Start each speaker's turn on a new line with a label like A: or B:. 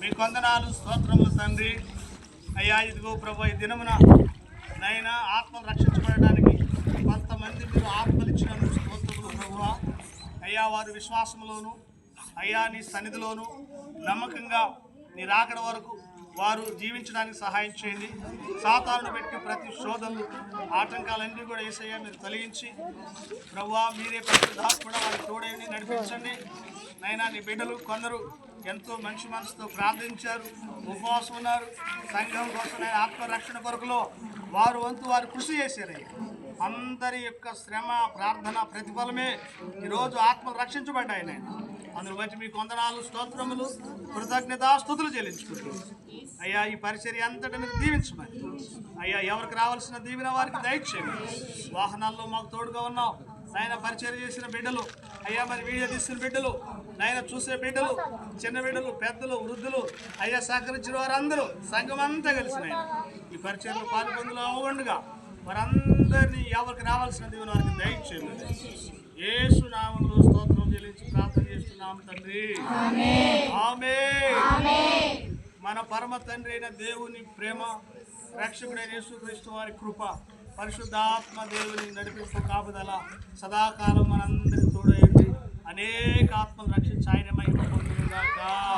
A: మీ కొందనాలు స్తోత్రములు తండ్రి. అయ్యా ఇదిగో ప్రభు ఈ దినమున నైనా ఆత్మలు రక్షించబడడానికి కొంతమంది మీరు ఆత్మలు ఇచ్చినందుకు స్తోత్రములు ప్రభు అయ్యా వారి విశ్వాసంలోను అయ్యా నీ సన్నిధిలోను నమ్మకంగా నీ రాకడ వరకు వారు జీవించడానికి సహాయం చేయండి. సాతారులు పెట్టి ప్రతి శోధనలు ఆటంకాలన్నీ కూడా ఏసయ్యా మీరు తొలగించి ప్రవ్వా మీరే ప్రతి దాకా కూడా వారికి తోడేయండి నడిపించండి. నైనా నీ బిడ్డలు కొందరు ఎంతో మంచి మనసుతో ప్రార్థించారు ఉపవాసం ఉన్నారు. సంఘం కోసం ఆత్మరక్షణ కొరకులో వారు వంతు వారు కృషి చేశారయ్యా. అందరి యొక్క శ్రమ ప్రార్థన ప్రతిఫలమే ఈరోజు ఆత్మలు రక్షించబడ్డాయి నేను. అందును బట్టి మీ కొందనాలు స్తోత్రములు కృతజ్ఞతాస్తుతులు చెల్లించుకుంటున్నాను అయ్యా ఈ పరిచర్య అంతటా మీరు దీవించమని. అయ్యా ఎవరికి రావాల్సిన దీవెన వారికి దయచేయండి. వాహనాల్లో మాకు తోడుగా ఉన్నాం నాయన పరిచయం చేసిన బిడ్డలు అయ్యా మరి వీడియో తీసిన బిడ్డలు నాయన చూసే బిడ్డలు చిన్న బిడ్డలు పెద్దలు వృద్ధులు అయ్యా సహకరించిన వారందరూ సంఘం అంతా కలిసి నాయన ఈ పరిచయంలో పాల్పొందులు అవ్వండుగా వారందరినీ ఎవరికి రావాల్సిన దీవెన వారికి దయచేయండి. ఏసు చేస్తున్నాం తండ్రి. ఆమేన్. మన పరమ తండ్రి అయిన దేవుని ప్రేమ రక్షకుడైన యేసుక్రీస్తు వారి కృప పరిశుద్ధాత్మ దేవుని నడిపింపు కాపుదల సదాకాలం మనందరి తోడయండి అనేక ఆత్మలు రక్షించి ఆయన మహిమ పొందుగాక ఆమె